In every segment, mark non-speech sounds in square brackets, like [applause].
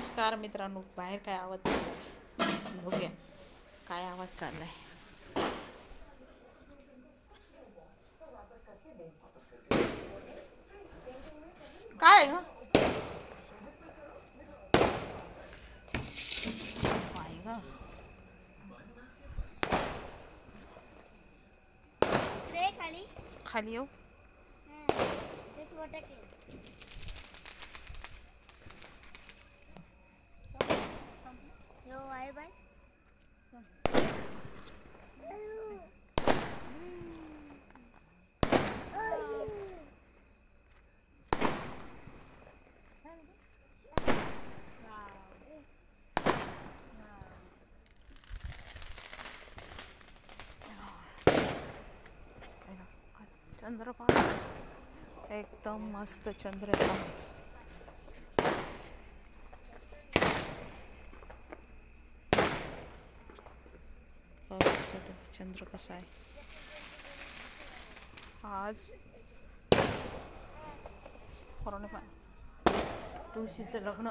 नमस्कार मित्रांनो बाहेर काय आवाज चाललाय? बघूया काय आवाज चाललाय? काय ग? काय ग. खाली. खाली येऊ. तेच बाय चंद्रभागा एकदम मस्त चंद्रभागा चंद्र कसा आहे. आज पौर्णिमा तुळशीचं लग्न.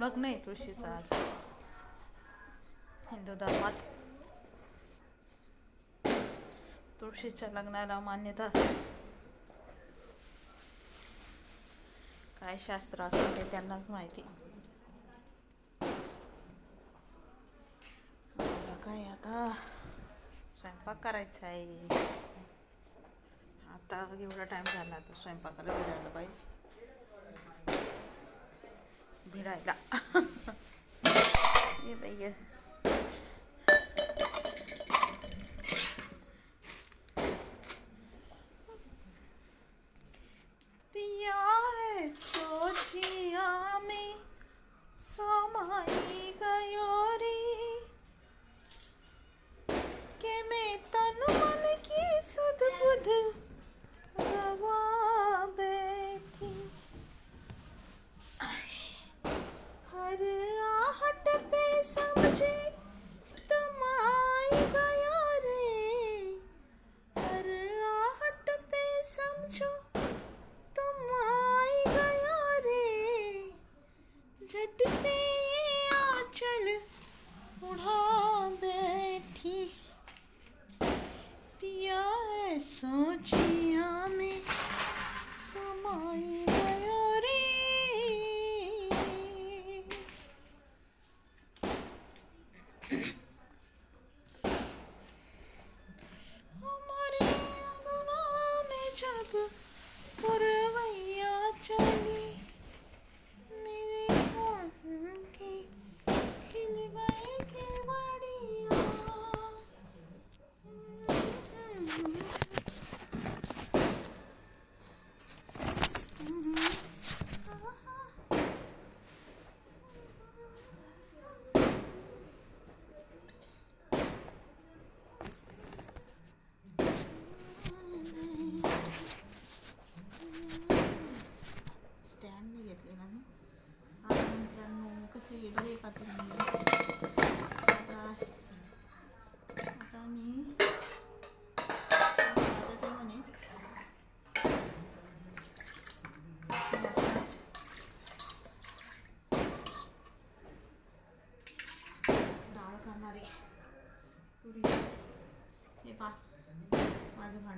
लग्न आहे तुळशीचं आज. हिंदू धर्मात. तुळशीच्या लग्नाला मान्यता. काय शास्त्र असतं ते त्यांनाच माहिती मला काय आता स्वयंपाक करायचा आहे. आता एवढा टाइम झाला आता स्वयंपाकाला भिडायला पाहिजे. भिडायला ये [laughs] बाई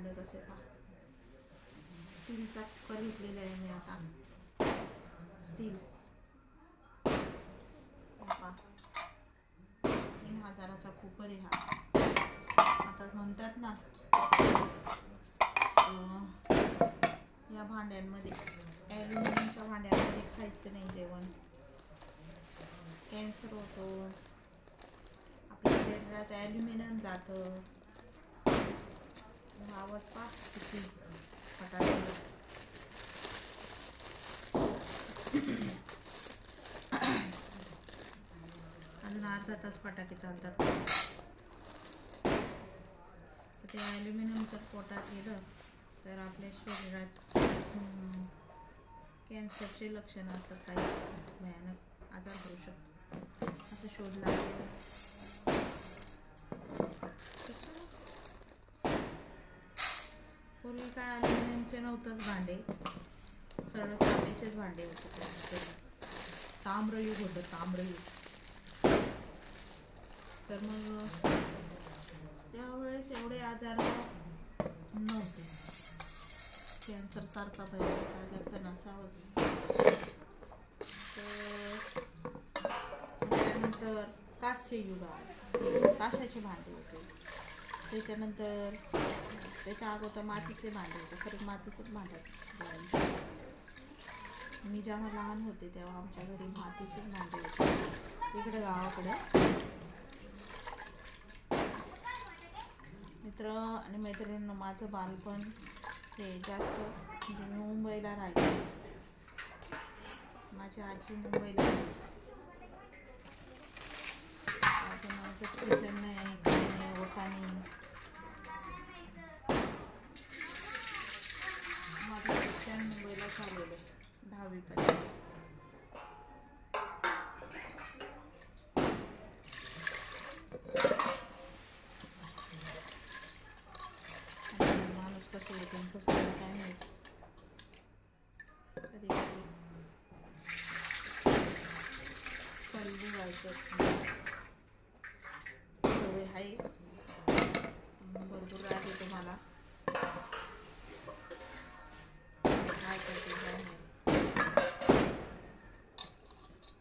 माझं भांडं कसं आहे स्टीलचा कुकर घेतलेला आहे मी आता. स्टील तीन हजाराचा कुकर आहे हा. आता म्हणतात ना या भांड्यांमध्ये ॲल्युमिनियमच्या भांड्यांमध्ये खायचं नाही जेवण. कॅन्सर होतो. आपल्या शरीरात ॲल्युमिनियम जातं. आवाज पा किती फटाके अजून अर्धा तास फटाके चालतात. ते ॲल्युमिनियम जर पोटात गेलं तर आपल्या शरीरात कॅन्सरचे लक्षणं असतात काही. भयानक आजार होऊ शकतो असं शोध लागलेला काय अल्युमिनियमचे नव्हतंच भांडे. सरळ तांब्याचेच भांडे होते ताम्रयुग होतं ताम्रयुग. तर मग त्यावेळेस एवढे आजार नव्हते. कॅन्सर सारखा भयानक आजार तर नसावाच. तर त्यानंतर कास्य युग आलं. काशाचे भांडे होते. त्याच्यानंतर त्याच्या अगोदर मातीचे भांडे होते. खरं मातीचंच भांडं मी जेव्हा लहान होते तेव्हा आमच्या घरी मातीचेच भांडे होते. इकडे गावाकडे. मित्र आणि मैत्रिणींना माझं बालपण हे जास्त म्हणजे मी मुंबईला राहायचे. माझी आजी मुंबईला राहायची. माझं माझं झालेलं दहावीपर्यंत आणि माणूस कसं कसं नाही काय कधी कधी व्हायचं सवय आहे भरपूर राग येतो मला काय करते काय नाही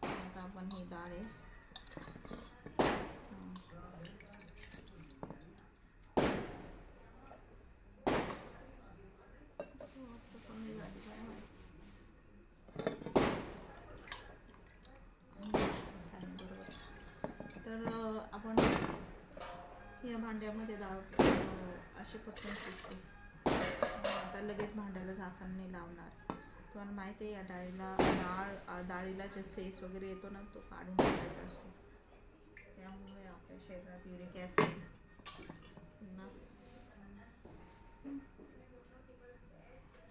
आता आपण ही डाळ आहे हं. आता कमी झाली काय माहीत. काय नाही, बरोबर. तर अं, आपण या भांड्यामध्ये डाळ अशी पटकन शिजते आता लगेच भांड्याला झाकण नाही लावणार. तुम्हाला माहिती आहे या डाळीला डाळ डाळीला जे फेस वगैरे येतो ना तो काढून टाकायचा असतो. त्यामुळे आपल्या शरीरात युरिक ॲसिड पुन्हा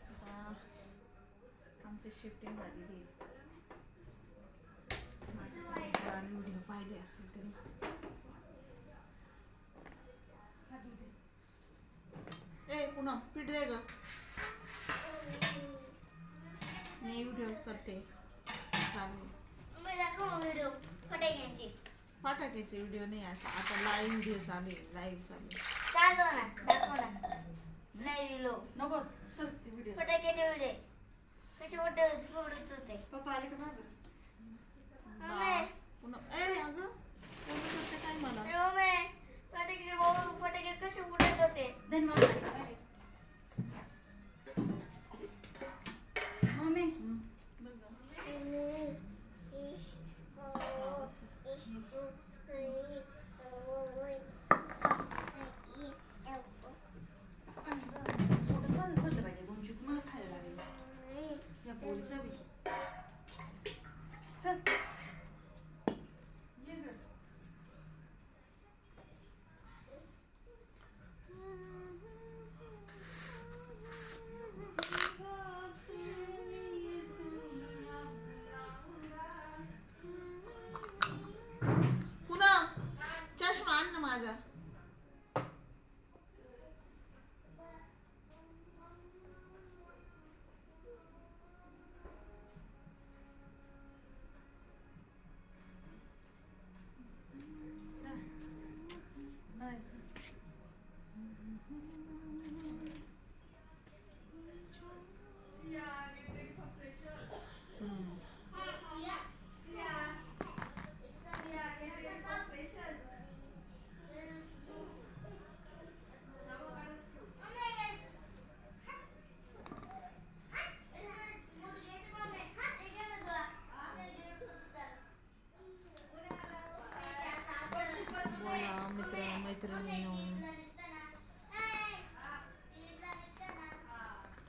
आता आमची शिफ्टिंग झालेली आहे. व्हिडिओ पाहिले असेल तरी. ए पुन्हा पीठ दे ग. मी व्हिडिओ करते. चालू फटाक्यांची. व्हिडिओ नाही आता आता लाईव्ह व्हिडिओ चालू आहे लाईव्ह चालू आहे. नको सर व्हिडिओ फटाक्याचे व्हिडिओ कसे मोठे फोडत होते. पप्पा आले का पुन्हा ए अगं कोणी करते काय मला?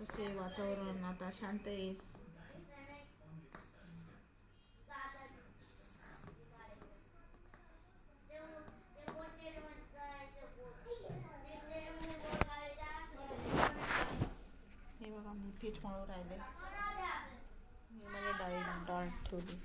तसे वातावरण आता शांत आहे. हे बघा मी पीठ मळून राहिले. मी माझ्या डाळी डाळ ठेवली.